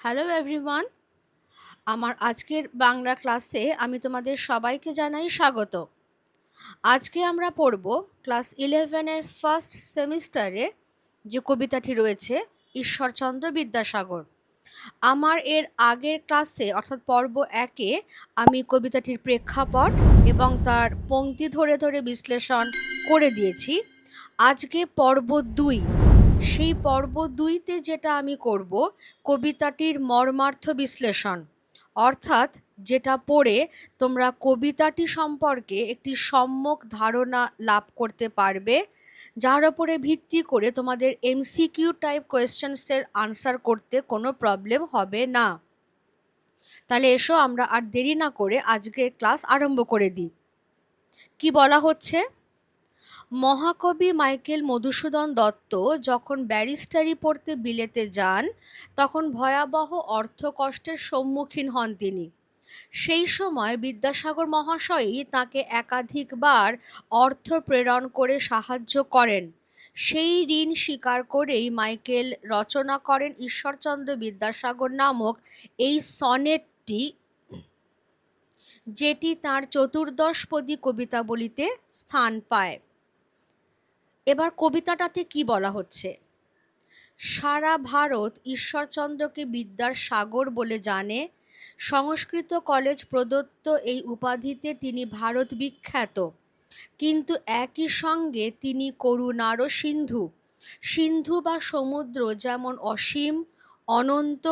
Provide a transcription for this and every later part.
Hello everyone আমার আজকের বাংলা ক্লাসে আমি তোমাদের সবাইকে জানাই স্বাগত। আজকে আমরা পড়ব ক্লাস ইলেভেনের ফার্স্ট সেমিস্টারে যে কবিতাটি রয়েছে, ঈশ্বরচন্দ্র বিদ্যাসাগর। আমার এর আগের ক্লাসে অর্থাৎ পর্ব একে, আমি কবিতাটির প্রেক্ষাপট এবং তার পংক্তি ধরে ধরে বিশ্লেষণ করে দিয়েছি। আজকে পর্ব দুই সেই পর্ব দুইতে যেটা আমি করব, কবিতাটির মর্মার্থ বিশ্লেষণ। অর্থাৎ যেটা পড়ে তোমরা কবিতাটি সম্পর্কে একটি সম্যক ধারণা লাভ করতে পারবে, যার ওপরে ভিত্তি করে তোমাদের এমসিকিউ টাইপ কোয়েশ্চেন্সের আনসার করতে কোনো প্রবলেম হবে না। তাহলে এসো আমরা আর দেরি না করে আজকের ক্লাস আরম্ভ করে দিই। কি বলা হচ্ছে? মহাকবি মাইকেল মধুসূদন দত্ত যখন ব্যারিস্টারি পড়তে বিলেতে যান, তখন ভয়াবহ অর্থকষ্টের সম্মুখীন হন তিনি। সেই সময় বিদ্যাসাগর মহাশয়ই তাকে একাধিকবার অর্থ প্রেরণ করে সাহায্য করেন। সেই ঋণ স্বীকার করেই মাইকেল রচনা করেন ঈশ্বরচন্দ্র বিদ্যাসাগর নামক এই সনেটটি, যেটি তাঁর চতুর্দশপদী কবিতাবলিতে স্থান পায়। এবার কবিতাটাতে কি বলা হচ্ছে? সারা ভারত ঈশ্বরচন্দ্রকে বিদ্যার সাগর বলে জানে। সংস্কৃত কলেজ প্রদত্ত এই উপাধিতে তিনি ভারত বিখ্যাত। কিন্তু একই সঙ্গে তিনি করুণারও সিন্ধু। সিন্ধু বা সমুদ্র যেমন অসীম, অনন্ত,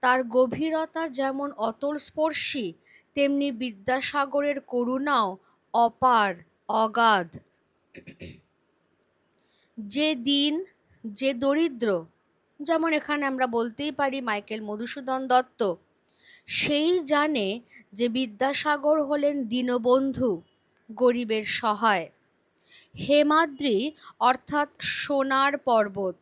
তার গভীরতা যেমন অতল স্পর্শী তেমনি বিদ্যাসাগরের করুণাও অপার, অগাধ। যে দিন, যে দরিদ্র, যেমন এখানে আমরা বলতেই পারি মাইকেল মধুসূদন দত্ত, সেই জানে যে বিদ্যাসাগর হলেন দীনবন্ধু, গরিবের সহায়। হেমাদ্রি অর্থাৎ সোনার পর্বত,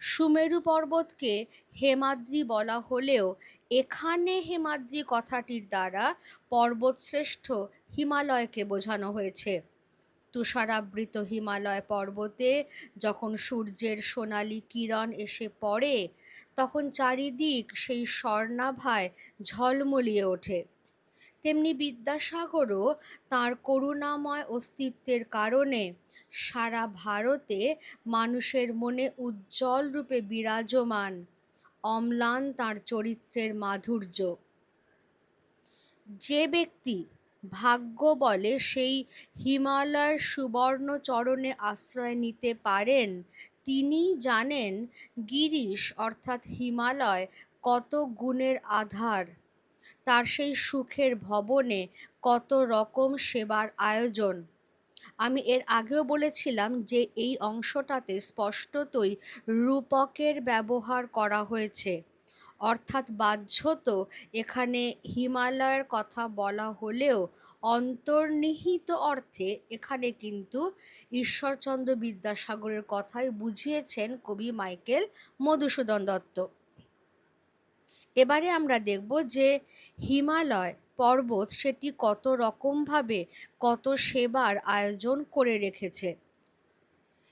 সুমেরু পর্বতকে হেমাদ্রি বলা হলেও এখানে হেমাদ্রি কথাটির দ্বারা পর্বতশ্রেষ্ঠ হিমালয়কে বোঝানো হয়েছে। তুষারাবৃত হিমালয় পর্বতে যখন সূর্যের সোনালি কিরণ এসে পড়ে, তখন চারিদিক সেই স্বর্ণাভায় ঝলমলিয়ে ওঠে। তেমনি বিদ্যাসাগরও তাঁর করুণাময় অস্তিত্বের কারণে সারা ভারতে মানুষের মনে উজ্জ্বল রূপে বিরাজমান অম্লান তাঁর চরিত্রের মাধুর্য। যে ব্যক্তি ভাগ্য বলে সেই হিমালয়ের সুবর্ণ চরণে আশ্রয় নিতে পারেন। তিনি জানেন গিরিশ, অর্থাৎ হিমালয়, কত গুণের আধার। তার সেই সুখের ভবনে কত রকম সেবার আয়োজন। আমি এর আগেও বলেছিলাম যে এই অংশটাতে স্পষ্টতই রূপকের ব্যবহার করা হয়েছে। অর্থাৎ বাহ্যত এখানে হিমালয়ের কথা বলা হলেও অন্তর্নিহিত অর্থে এখানে কিন্তু ঈশ্বরচন্দ্র বিদ্যাসাগরের কথাই বুঝিয়েছেন কবি মাইকেল মধুসূদন দত্ত। এবারে আমরা দেখব যে হিমালয় পর্বত সেটি কত রকমভাবে কত সেবার আয়োজন করে রেখেছে।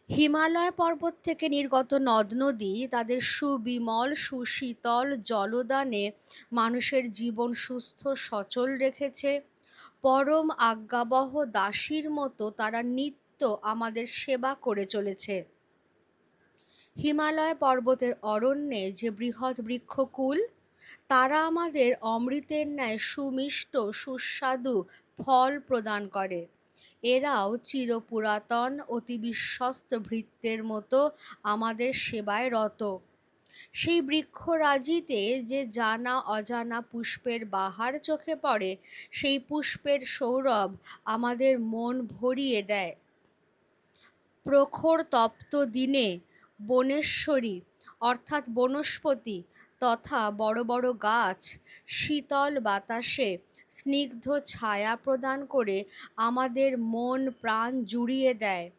হিমালয় পর্বত থেকে নির্গত নদ নদী তাদের সুবিমল, সুশীতল জলদানে মানুষের জীবন সুস্থ, সচল রেখেছে। পরম আজ্ঞাবহ দাসীর মতো তারা নিত্য আমাদের সেবা করে চলেছে। হিমালয় পর্বতের অরণ্যে যে বৃহৎ বৃক্ষকুল, তারা আমাদের অমৃতের ন্যায় সুমিষ্ট, সুস্বাদু ফল প্রদান করে। এরাও চিরপুরাতন অতি বিশ্বস্ত ভৃত্যের মতো আমাদের সেবায় রত। সেই বৃক্ষরাজিতে যে জানা অজানা পুষ্পের বাহার চোখে পড়ে, সেই পুষ্পের সৌরভ আমাদের মন ভরিয়ে দেয়। প্রখর তপ্ত দিনে বনেশ্বরী, অর্থাৎ বনস্পতি তথা বড় বড় গাছ, শীতল বাতাসে স্নিগ্ধ ছায়া প্রদান করে আমাদের মন প্রাণ জুড়িয়ে দেয়।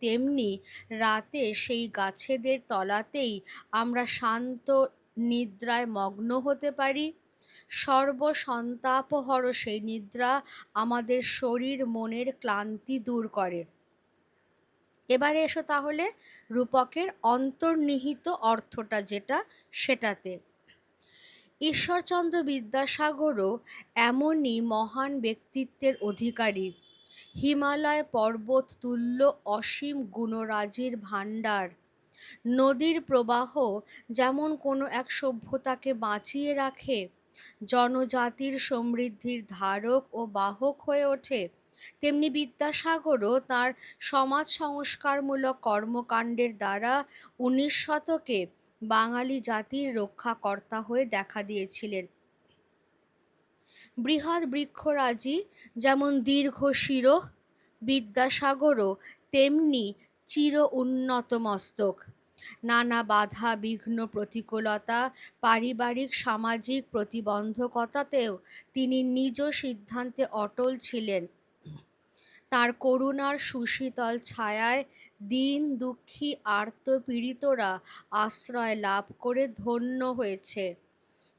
তেমনি রাতে সেই গাছেদের তলাতেই আমরা শান্ত নিদ্রায় মগ্ন হতে পারি। সর্বসন্তাপহর সেই নিদ্রা আমাদের শরীর মনের ক্লান্তি দূর করে। এবারে এসো তাহলে রূপকের অন্তর্নিহিত অর্থটা যেটা সেটাতে। ঈশ্বরচন্দ্র বিদ্যাসাগরও এমনই মহান ব্যক্তিত্বের অধিকারী। হিমালয় পর্বত তুল্য অসীম গুণরাজির ভাণ্ডার। নদীর প্রবাহ যেমন কোনো এক সভ্যতাকে বাঁচিয়ে রাখে, জনজাতির সমৃদ্ধির ধারক ও বাহক হয়ে ওঠে তেমনি বিদ্যাসাগরও তার সমাজ সংস্কারমূলক কর্মকাণ্ডের দ্বারা উনিশ শতকে বাঙালি জাতির রক্ষাকর্তা হয়ে দেখা দিয়েছিলেন। বৃহৎ বৃক্ষরাজি যেমন দীর্ঘ শিরোহ, বিদ্যাসাগরও তেমনি চির উন্নত মস্তক। নানা বাধা, বিঘ্ন, প্রতিকূলতা, পারিবারিক, সামাজিক প্রতিবন্ধকতাতেও তিনি নিজ সিদ্ধান্তে অটল ছিলেন। তার করুণার সুশীতল ছায়ায় দিন দুঃখী আর্ত পীড়িতরা আশ্রয় লাভ করে ধন্য হয়েছে।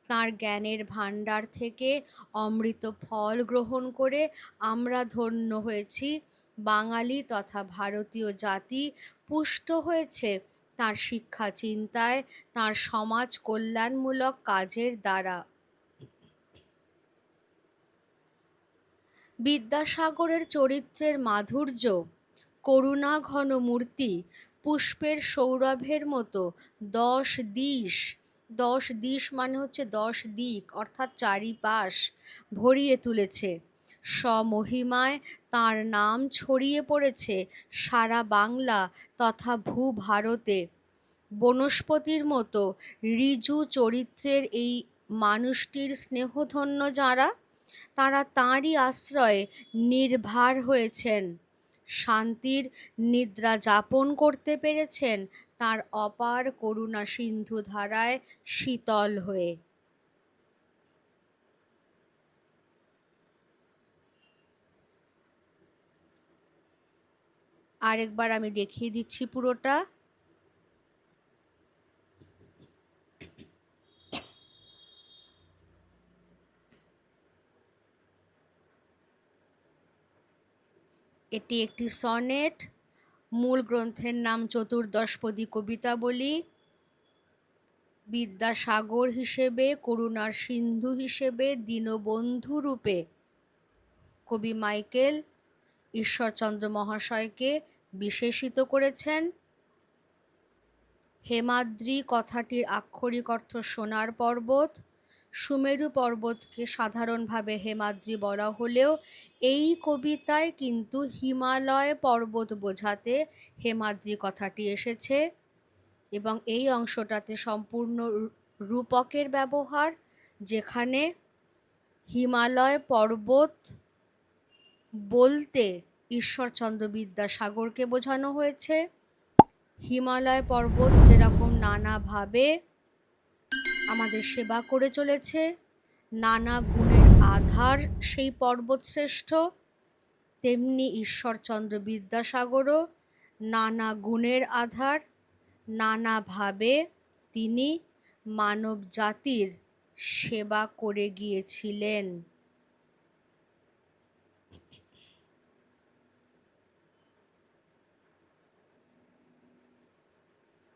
তাঁর জ্ঞানের ভাণ্ডার থেকে অমৃত ফল গ্রহণ করে আমরা ধন্য হয়েছি। বাঙালি তথা ভারতীয় জাতি পুষ্ট হয়েছে। তার শিক্ষা চিন্তায় তার সমাজ কল্যাণমূলক কাজের দ্বারা। বিদ্যাসাগরের চরিত্রের মাধুর্য, করুণা ঘন মূর্তি পুষ্পের সৌরভের মতো দশ দিশ। দশ দিশ মানে হচ্ছে দশ দিক, অর্থাৎ চারিপাশ ভরিয়ে তুলেছে। স্বমহিমায় তাঁর নাম ছড়িয়ে পড়েছে সারা বাংলা তথা ভূভারতে। বনস্পতির মতো ঋজু চরিত্রের এই মানুষটির স্নেহধন্য যাঁরা তাঁরা তাঁরই আশ্রয়ে নির্ভার হয়েছেন। শান্তির নিদ্রা যাপন করতে পেরেছেন তার অপার করুণা সিন্ধু ধারায় শীতল হয়ে। আরেকবার আমি দেখিয়ে দিচ্ছি পুরোটা। এটি একটি সনেট। মূল গ্রন্থের নাম চতুর্দশপদী কবিতাবলী বিদ্যাসাগর হিসেবে, করুণার সিন্ধু হিসেবে, দীনবন্ধু রূপে। কবি মাইকেল ঈশ্বরচন্দ্র মহাশয়কে বিশেষিত করেছেন। হেমাদ্রি কথাটির আক্ষরিক অর্থ সোনার পর্বত। সুমেরু পর্বতকে সাধারণভাবে হেমাদ্রি বলা হলেও এই কবিতায় কিন্তু হিমালয় পর্বত বোঝাতে হেমাদ্রি কথাটি এসেছে এবং এই অংশটাতে সম্পূর্ণ রূপকের ব্যবহার যেখানে হিমালয় পর্বত বলতে ঈশ্বরচন্দ্র বিদ্যাসাগরকে বোঝানো হয়েছে। হিমালয় পর্বত যেরকম নানাভাবে আমাদের সেবা করে চলেছে। নানা গুণের আধার সেই পর্বতশ্রেষ্ঠ তেমনি ঈশ্বরচন্দ্র বিদ্যাসাগরও নানা গুণের আধার। নানাভাবে তিনি মানব জাতির সেবা করে গিয়েছিলেন।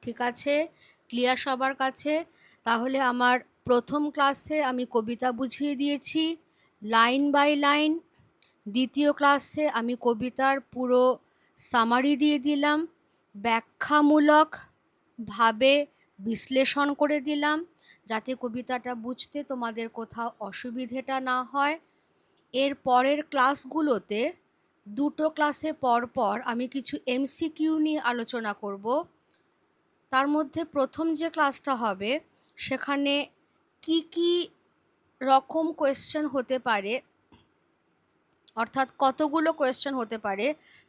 ঠিক আছে? ক্লিয়ার সবার কাছে। তাহলে আমার প্রথম ক্লাসে আমি কবিতা বুঝিয়ে দিয়েছি। লাইন বাই লাইন দ্বিতীয় ক্লাসে আমি কবিতার পুরো সামারি দিয়ে দিলাম। ব্যাখ্যামূলকভাবে বিশ্লেষণ করে দিলাম, যাতে কবিতাটা বুঝতে তোমাদের কোথাও অসুবিধেটা না হয়। এর পরের ক্লাসগুলোতে দুটো ক্লাসে পর পর আমি কিছু এমসিকিউ নিয়ে আলোচনা করব। তার মধ্যে প্রথম যে ক্লাসটা হবে, সেখানে কি কি রকম কোয়েশ্চেন হতে পারে, অর্থাৎ কতগুলো কোয়েশ্চেন হতে পারে,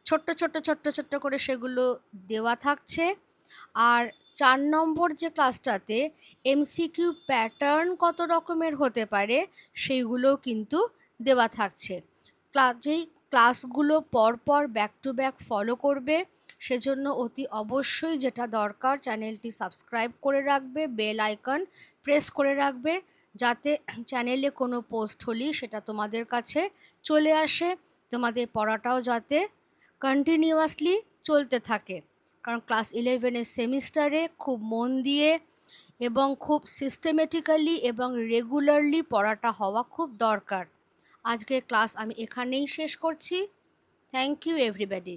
ছোট্ট ছোট্ট ছোট্ট ছোট্ট করে সেগুলো দেওয়া থাকছে। আর চার নম্বর যে ক্লাসটাতে এমসিকিউ প্যাটার্ন কত রকমের হতে পারে, সেইগুলোও কিন্তু দেওয়া থাকছে। যেই ক্লাসগুলো পরপর ব্যাক টু ব্যাক ফলো করবে সেজন্য অতি অবশ্যই যেটা দরকার চ্যানেলটি সাবস্ক্রাইব করে রাখবে, বেল আইকন প্রেস করে রাখবে, যাতে চ্যানেলে কোনো পোস্ট হলেই সেটা তোমাদের কাছে চলে আসে, তোমাদের পড়াটাও যাতে কন্টিনিউয়াসলি চলতে থাকে। কারণ ক্লাস ইলেভেনের সেমিস্টারে খুব মন দিয়ে এবং খুব সিস্টেমেটিক্যালি এবং রেগুলারলি পড়াটা হওয়া খুব দরকার। আজকের ক্লাস আমি এখানেই শেষ করছি। Thank you everybody